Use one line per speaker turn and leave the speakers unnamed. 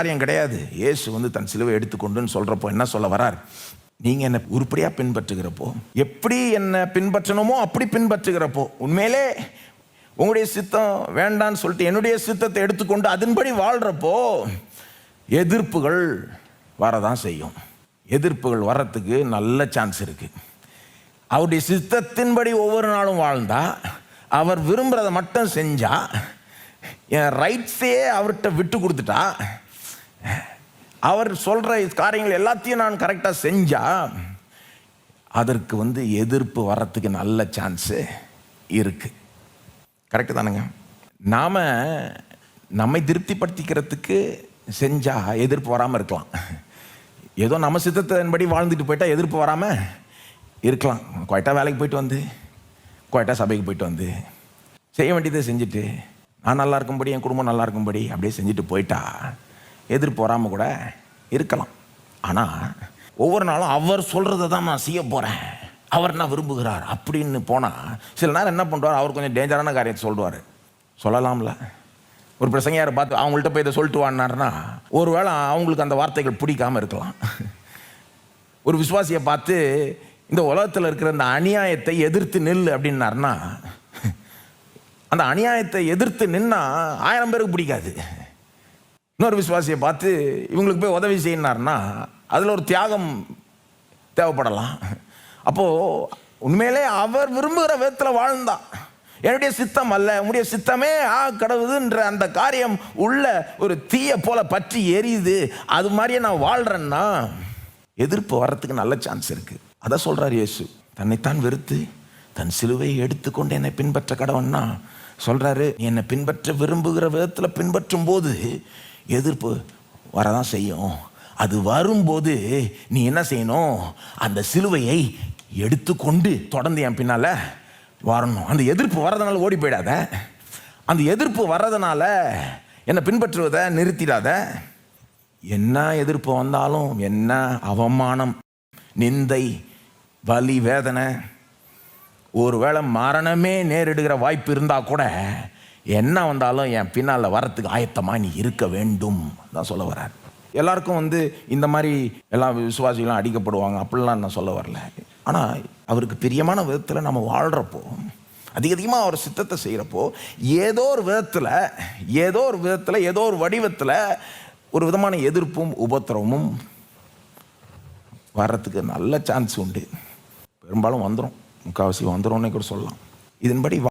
காரியம் கிடையாது. இயேசு வந்து தன் சிலுவை எடுத்துக்கொண்டுன்னு சொல்றப்போ என்ன சொல்ல வரார்? நீங்க என்ன உருப்படியா பின்பற்றுகிறப்போ எப்படி என்ன பின்பற்றணுமோ அப்படி பின்பற்றுகிறப்போ உண்மையிலே உங்களுடைய சித்தம் வேண்டான்னு சொல்லிட்டு என்னுடைய சித்தத்தை எடுத்துக்கொண்டு அதன்படி வாழ்கிறப்போ எதிர்ப்புகள் வரதான் செய்யும். எதிர்ப்புகள் வர்றதுக்கு நல்ல சான்ஸ் இருக்குது அவருடைய சித்தத்தின்படி ஒவ்வொரு நாளும் வாழ்ந்தா அவர் விரும்புகிறத மட்டும் செஞ்சால் என் ரைட்ஸே அவர்கிட்ட விட்டு கொடுத்துட்டா அவர் சொல்கிற காரியங்கள் எல்லாத்தையும் நான் கரெக்டாக செஞ்சால் அதற்கு வந்து எதிர்ப்பு வர்றதுக்கு நல்ல சான்ஸு இருக்குது கரெக்டு தானுங்க? நாம் நம்மை திருப்திப்படுத்திக்கிறதுக்கு செஞ்சால் எதிர்ப்பு வராமல் இருக்கலாம். ஏதோ நம்ம சித்தத்தின்படி வாழ்ந்துட்டு போயிட்டா எதிர்ப்பு வராமல் இருக்கலாம். குவாய்ட்டா வேலைக்கு போயிட்டு வந்து குவாய்ட்டா சபைக்கு போயிட்டு வந்து செய்ய வேண்டியதை செஞ்சுட்டு நான் நல்லா இருக்கும்படி என் குடும்பம் நல்லா இருக்கும்படி அப்படியே செஞ்சுட்டு போயிட்டா எதிர்ப்பு வராமல் கூட இருக்கலாம். ஆனால் ஒவ்வொரு நாளும் அவர் சொல்கிறத தான் நான் செய்ய போகிறேன் அவர் என்ன விரும்புகிறார் அப்படின்னு போனால் சில நேரம் என்ன பண்ணுவார் அவர் கொஞ்சம் டேஞ்சரான காரியத்தை சொல்லுவார். சொல்லலாம்ல. ஒரு பிரசங்கையாரை பார்த்து அவங்கள்ட்ட போய் இதை சொல்லிட்டு வாடினாருன்னா ஒருவேளை அவங்களுக்கு அந்த வார்த்தைகள் பிடிக்காம இருக்கலாம். ஒரு விசுவாசியை பார்த்து இந்த உலகத்தில் இருக்கிற அந்த அநியாயத்தை எதிர்த்து நில் அப்படின்னாருன்னா அந்த அநியாயத்தை எதிர்த்து நின்னா ஆயிரம் பேருக்கு பிடிக்காது. இன்னொரு விசுவாசியை பார்த்து இவங்களுக்கு போய் உதவி செய்யினார்னா அதில் ஒரு தியாகம் தேவைப்படலாம். அப்போது உண்மையிலே அவர் விரும்புகிற விதத்தில் வாழ்ந்தான். என்னுடைய சித்தம் அல்ல உன்னுடைய சித்தமே ஆ கடவுதுன்ற அந்த காரியம் உள்ள ஒரு தீய போல பற்றி எரியுது. அது மாதிரியே நான் வாழ்கிறேன்னா எதிர்ப்பு வர்றதுக்கு நல்ல சான்ஸ் இருக்குது அதை சொல்கிறார் இயேசு. தன்னைத்தான் வெறுத்து தன் சிலுவையை எடுத்துக்கொண்டு என்னை பின்பற்ற கடவுன்னா சொல்கிறாரு என்னை பின்பற்ற விரும்புகிற விதத்தில் பின்பற்றும் போது எதிர்ப்பு வரதான் செய்யும். அது வரும்போது நீ என்ன செய்யணும்? அந்த சிலுவையை எடுத்துக்கொண்டு தொடர்ந்து என் பின்னால் வரணும். அந்த எதிர்ப்பு வர்றதுனால ஓடி போயிடாத. அந்த எதிர்ப்பு வர்றதுனால என்னை பின்பற்றுவதை நிறுத்திடாத. என்ன எதிர்ப்பு வந்தாலும் என்ன அவமானம் நிந்தை வலி வேதனை ஒருவேளை மரணமே நேரிடுகிற வாய்ப்பு இருந்தால் கூட என்ன வந்தாலும் என் பின்னால் வரத்துக்கு ஆயத்தமாக நீ இருக்க வேண்டும் தான் சொல்ல வர்றார். எல்லாருக்கும் வந்து இந்த மாதிரி எல்லா விசுவாசிகளும் அடிக்கப்படுவாங்க அப்படிலாம் நான் சொல்ல வரல. ஆனால் அவருக்கு பிரியமான விதத்தில் நம்ம வாழ்கிறப்போ அதிக அதிகமாக அவர் சித்தத்தை செய்கிறப்போ ஏதோ ஒரு விதத்தில் ஏதோ ஒரு விதத்தில் ஏதோ ஒரு வடிவத்தில் ஒரு விதமான எதிர்ப்பும் உபத்திரமும் வர்றதுக்கு நல்ல சான்ஸ் உண்டு. பெரும்பாலும் வந்துடும் முக்கால்வாசி வந்துடும்னே கூட சொல்லலாம். இதன்படி